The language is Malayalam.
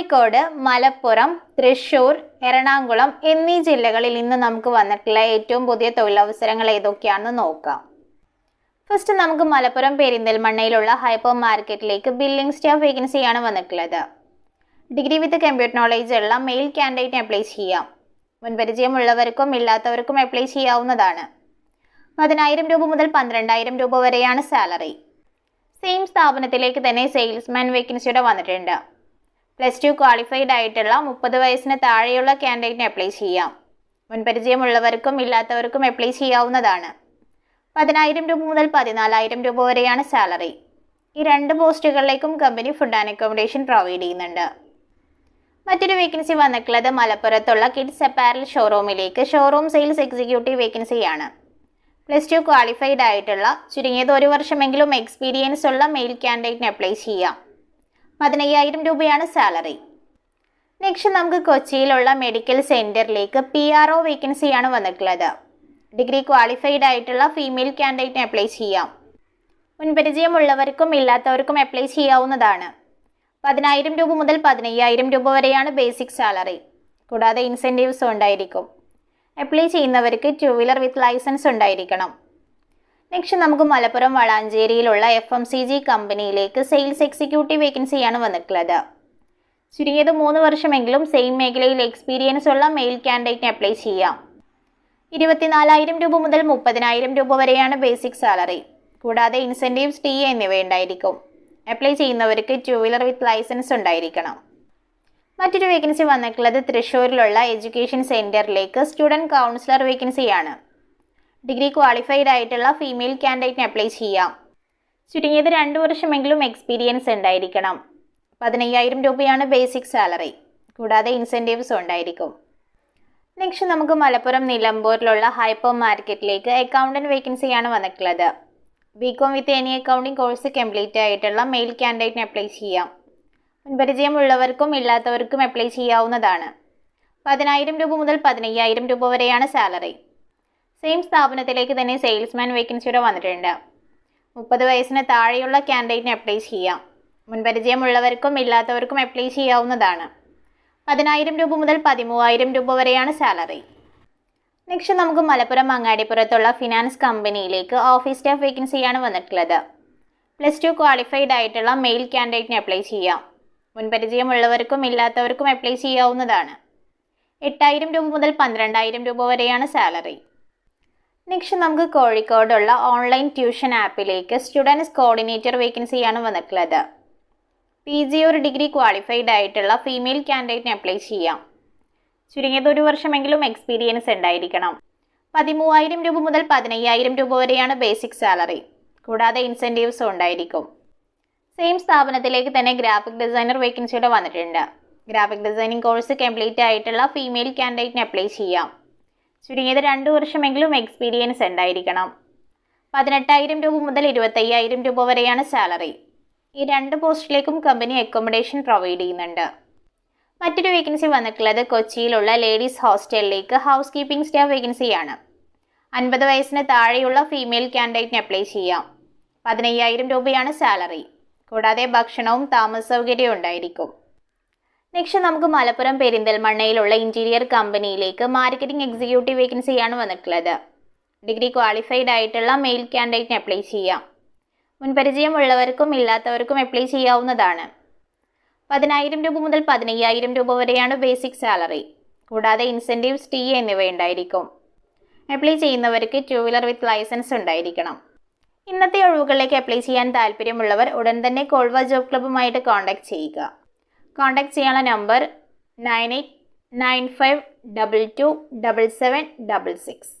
കോഴിക്കോട് മലപ്പുറം തൃശൂർ എറണാകുളം എന്നീ ജില്ലകളിൽ ഇന്ന് നമുക്ക് വന്നിട്ടുള്ള ഏറ്റവും പുതിയ തൊഴിലവസരങ്ങൾ ഏതൊക്കെയാണെന്ന് നോക്കാം. ഫസ്റ്റ് നമുക്ക് മലപ്പുറം പെരിന്തൽമണ്ണയിലുള്ള ഹൈപ്പർ മാർക്കറ്റിലേക്ക് ബില്ലിംഗ് സ്റ്റാഫ് വേക്കൻസിയാണ് വന്നിട്ടുള്ളത്. Degree with computer knowledge male mail ക്യാൻഡിഡേറ്റിന് അപ്ലൈ ചെയ്യാം. മുൻപരിചയമുള്ളവർക്കും ഇല്ലാത്തവർക്കും അപ്ലൈ ചെയ്യാവുന്നതാണ്. പതിനായിരം രൂപ മുതൽ പന്ത്രണ്ടായിരം രൂപ വരെയാണ് സാലറി സെയിം സ്ഥാപനത്തിലേക്ക് തന്നെ സെയിൽസ്മാൻ വേക്കൻസിയുടെ വന്നിട്ടുണ്ട്. പ്ലസ് ടു ക്വാളിഫൈഡ് ആയിട്ടുള്ള മുപ്പത് വയസ്സിന് താഴെയുള്ള ക്യാൻഡിഡേറ്റിന് അപ്ലൈ ചെയ്യാം. മുൻപരിചയമുള്ളവർക്കും ഇല്ലാത്തവർക്കും അപ്ലൈ ചെയ്യാവുന്നതാണ്. പതിനായിരം രൂപ മുതൽ പതിനാലായിരം രൂപ വരെയാണ് സാലറി ഈ രണ്ട് പോസ്റ്റുകളിലേക്കും company food and accommodation provide ചെയ്യുന്നുണ്ട്. മറ്റൊരു വേക്കൻസി വന്നിട്ടുള്ളത് മലപ്പുറത്തുള്ള കിഡ്സ് അപ്പാരൽ ഷോറൂമിലേക്ക് ഷോറൂം സെയിൽസ് എക്സിക്യൂട്ടീവ് വേക്കൻസിയാണ് പ്ലസ് ടു ക്വാളിഫൈഡ് ആയിട്ടുള്ള ചുരുങ്ങിയത് ഒരു വർഷമെങ്കിലും എക്സ്പീരിയൻസ് ഉള്ള മെയിൽ ക്യാൻഡിഡേറ്റിന് അപ്ലൈ ചെയ്യാം. പതിനയ്യായിരം രൂപയാണ് സാലറി. നെക്സ്റ്റ് നമുക്ക് കൊച്ചിയിലുള്ള മെഡിക്കൽ സെന്ററിലേക്ക് പി ആർ ഒ വേക്കൻസിയാണ് വന്നിട്ടുള്ളത്. ഡിഗ്രി ക്വാളിഫൈഡ് ആയിട്ടുള്ള ഫീമെയിൽ കാൻഡിഡേറ്റിന് അപ്ലൈ ചെയ്യാം. മുൻപരിചയമുള്ളവർക്കും ഇല്ലാത്തവർക്കും അപ്ലൈ ചെയ്യാവുന്നതാണ്. പതിനായിരം രൂപ മുതൽ പതിനയ്യായിരം രൂപ വരെയാണ് ബേസിക് സാലറി കൂടാതെ ഇൻസെന്റീവ്സ് ഉണ്ടായിരിക്കും. അപ്ലൈ ചെയ്യുന്നവർക്ക് ടു വീലർ വിത്ത് ലൈസൻസ് ഉണ്ടായിരിക്കണം. നെക്സ്റ്റ് നമുക്ക് മലപ്പുറം വളാഞ്ചേരിയിലുള്ള എഫ് എം സി ജി കമ്പനിയിലേക്ക് സെയിൽസ് എക്സിക്യൂട്ടീവ് വേക്കൻസിയാണ് വന്നിട്ടുള്ളത്. ചുരുങ്ങിയത് മൂന്ന് വർഷമെങ്കിലും സെയിം മേഖലയിൽ എക്സ്പീരിയൻസ് ഉള്ള മെയിൽ കാൻഡിഡേറ്റിന് അപ്ലൈ ചെയ്യാം. ഇരുപത്തിനാലായിരം രൂപ മുതൽ മുപ്പതിനായിരം രൂപ വരെയാണ് ബേസിക് സാലറി കൂടാതെ ഇൻസെന്റീവ്സ് ടി എന്നിവ ഉണ്ടായിരിക്കും. അപ്ലൈ ചെയ്യുന്നവർക്ക് ടു വീലർ വിത്ത് ലൈസൻസ് ഉണ്ടായിരിക്കണം. മറ്റൊരു വേക്കൻസി വന്നിട്ടുള്ളത് തൃശ്ശൂരിലുള്ള എഡ്യൂക്കേഷൻ സെന്ററിലേക്ക് സ്റ്റുഡന്റ് കൗൺസിലർ വേക്കൻസിയാണ് ഡിഗ്രി ക്വാളിഫൈഡ് ആയിട്ടുള്ള ഫീമെയിൽ കാൻഡിഡേറ്റിന് അപ്ലൈ ചെയ്യാം. ചുരുങ്ങിയത് രണ്ട് വർഷമെങ്കിലും എക്സ്പീരിയൻസ് ഉണ്ടായിരിക്കണം. പതിനയ്യായിരം രൂപയാണ് ബേസിക് സാലറി കൂടാതെ ഇൻസെന്റീവ്സ് ഉണ്ടായിരിക്കും. നെക്സ്റ്റ് നമുക്ക് മലപ്പുറം നിലമ്പൂരിലുള്ള ഹൈപ്പർ മാർക്കറ്റിലേക്ക് അക്കൗണ്ടന്റ് വേക്കൻസിയാണ് വന്നിട്ടുള്ളത്. BCom with any accounting course complete ആയിട്ടുള്ള മെയിൽ കാൻഡിഡേറ്റിന് അപ്ലൈ ചെയ്യാം. മുൻപരിചയമുള്ളവർക്കും ഇല്ലാത്തവർക്കും അപ്ലൈ ചെയ്യാവുന്നതാണ്. പതിനായിരം രൂപ മുതൽ പതിനയ്യായിരം രൂപ വരെയാണ് സാലറി സെയിം സ്ഥാപനത്തിലേക്ക് തന്നെ സെയിൽസ്മാൻ വേക്കൻസിയുടെ വന്നിട്ടുണ്ട്. മുപ്പത് വയസ്സിന് താഴെയുള്ള ക്യാൻഡിഡേറ്റിന് അപ്ലൈ ചെയ്യാം. മുൻപരിചയമുള്ളവർക്കും ഇല്ലാത്തവർക്കും അപ്ലൈ ചെയ്യാവുന്നതാണ്. പതിനായിരം രൂപ മുതൽ പതിമൂവായിരം രൂപ വരെയാണ് സാലറി. നെക്സ്റ്റ് നമുക്ക് മലപ്പുറം അങ്ങാടിപ്പുറത്തുള്ള ഫിനാൻസ് കമ്പനിയിലേക്ക് ഓഫീസ് സ്റ്റാഫ് വേക്കൻസിയാണ് വന്നിട്ടുള്ളത്. പ്ലസ് ടു ക്വാളിഫൈഡ് ആയിട്ടുള്ള മെയിൽ ക്യാൻഡിഡേറ്റിന് അപ്ലൈ ചെയ്യാം. മുൻപരിചയമുള്ളവർക്കും ഇല്ലാത്തവർക്കും അപ്ലൈ ചെയ്യാവുന്നതാണ്. എട്ടായിരം രൂപ മുതൽ പന്ത്രണ്ടായിരം രൂപ വരെയാണ് സാലറി. നെക്സ്റ്റ് നമുക്ക് കോഴിക്കോടുള്ള ഓൺലൈൻ ട്യൂഷൻ ആപ്പിലേക്ക് സ്റ്റുഡൻസ് കോർഡിനേറ്റർ വേക്കൻസിയാണ് വന്നിട്ടുള്ളത്. പി ജി ഒരു ഡിഗ്രി ക്വാളിഫൈഡ് ആയിട്ടുള്ള ഫീമെയിൽ കാൻഡിഡേറ്റിന് അപ്ലൈ ചെയ്യാം. ചുരുങ്ങിയത് ഒരു വർഷമെങ്കിലും എക്സ്പീരിയൻസ് ഉണ്ടായിരിക്കണം. പതിമൂവായിരം രൂപ മുതൽ പതിനയ്യായിരം രൂപ വരെയാണ് ബേസിക് സാലറി കൂടാതെ ഇൻസെന്റീവ്സും ഉണ്ടായിരിക്കും. സെയിം സ്ഥാപനത്തിലേക്ക് തന്നെ ഗ്രാഫിക് ഡിസൈനർ വേക്കൻസിയുടെ വന്നിട്ടുണ്ട്. ഗ്രാഫിക് ഡിസൈനിങ് കോഴ്സ് കംപ്ലീറ്റ് ആയിട്ടുള്ള ഫീമെയിൽ കാൻഡിഡേറ്റിന് അപ്ലൈ ചെയ്യാം. ചുരുങ്ങിയത് രണ്ട് വർഷമെങ്കിലും എക്സ്പീരിയൻസ് ഉണ്ടായിരിക്കണം. പതിനെട്ടായിരം രൂപ മുതൽ ഇരുപത്തയ്യായിരം രൂപ വരെയാണ് സാലറി ഈ രണ്ട് പോസ്റ്റിലേക്കും കമ്പനി അക്കോമഡേഷൻ പ്രൊവൈഡ് ചെയ്യുന്നുണ്ട്. മറ്റൊരു വേക്കൻസി വന്നിട്ടുള്ളത് കൊച്ചിയിലുള്ള ലേഡീസ് ഹോസ്റ്റലിലേക്ക് ഹൗസ് കീപ്പിംഗ് സ്റ്റാഫ് വേക്കൻസിയാണ് അൻപത് വയസ്സിന് താഴെയുള്ള ഫീമെയിൽ കാൻഡിഡേറ്റിന് അപ്ലൈ ചെയ്യാം. പതിനയ്യായിരം രൂപയാണ് സാലറി കൂടാതെ ഭക്ഷണവും താമസ സൗകര്യവും ഉണ്ടായിരിക്കും. നെക്സ്റ്റ് നമുക്ക് മലപ്പുറം പെരിന്തൽമണ്ണയിലുള്ള ഇന്റീരിയർ കമ്പനിയിലേക്ക് മാർക്കറ്റിംഗ് എക്സിക്യൂട്ടീവ് വേക്കൻസിയാണ് വന്നിട്ടുള്ളത്. ഡിഗ്രി ക്വാളിഫൈഡ് ആയിട്ടുള്ള മെയിൽ ക്യാൻഡിഡേറ്റിന് അപ്ലൈ ചെയ്യാം. മുൻപരിചയം ഉള്ളവർക്കും ഇല്ലാത്തവർക്കും അപ്ലൈ ചെയ്യാവുന്നതാണ്. പതിനായിരം രൂപ മുതൽ പതിനയ്യായിരം രൂപ വരെയാണ് ബേസിക് സാലറി കൂടാതെ ഇൻസെന്റീവ്സ് ടി എന്നിവ ഉണ്ടായിരിക്കും. അപ്ലൈ ചെയ്യുന്നവർക്ക് ടു വീലർ വിത്ത് ലൈസൻസ് ഉണ്ടായിരിക്കണം. ഇന്നത്തെ ഒഴിവുകളിലേക്ക് അപ്ലൈ ചെയ്യാൻ താല്പര്യമുള്ളവർ ഉടൻ തന്നെ കോൾവ ജോബ് ക്ലബ്ബുമായിട്ട് കോൺടാക്ട് ചെയ്യുക. കോൺടാക്ട് ചെയ്യാനുള്ള number nine eight nine five double two double seven double six